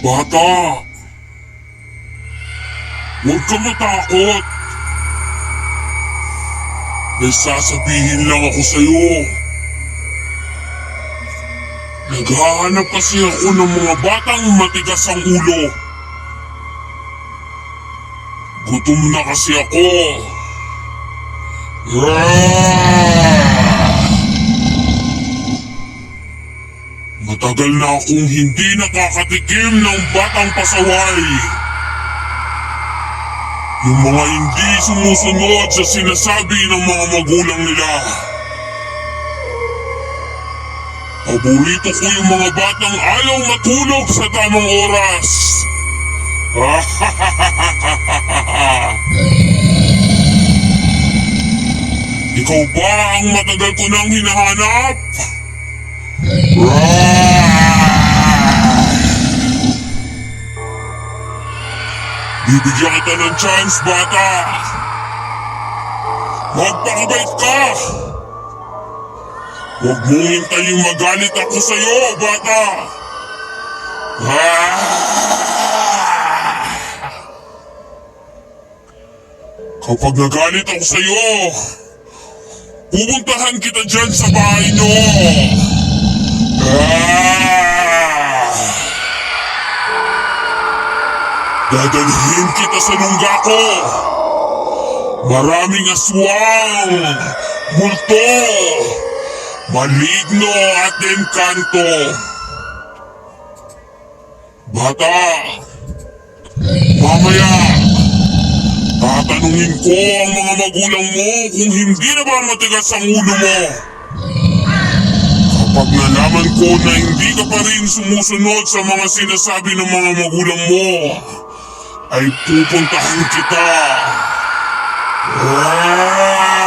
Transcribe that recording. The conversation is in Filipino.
Bata! Huwag ka matakot! May sasabihin lang ako sa'yo. Naghahanap kasi ako ng mga batang matigas ang ulo. Gutom na kasi ako. Rawr! Matagal na akong hindi nakakatikim ng batang pasaway. Yung mga hindi sumusunod sa sinasabi ng mga magulang nila. Paborito ko yung mga batang ayaw matulog sa tamang oras. Ikaw ba ang matagal ko nang hinahanap? Bibigyan kita ng chance, bata! Magpakabait ka! Huwag mong hintayin magalit ako sa'yo, bata! Ah! Kapag nagalit ako sa'yo, pupuntahan kita dyan sa bahay nyo! Dadalhin kita sa lungga ko! Maraming aswang, multo, maligno at engkanto. Bata, mamaya, tatanungin ko ang mga magulang mo kung hindi na ba matigas ang ulo mo. Kapag nalaman ko na hindi ka pa rin sumusunod sa mga sinasabi ng mga magulang mo, ay pupuntahan kita. Ah!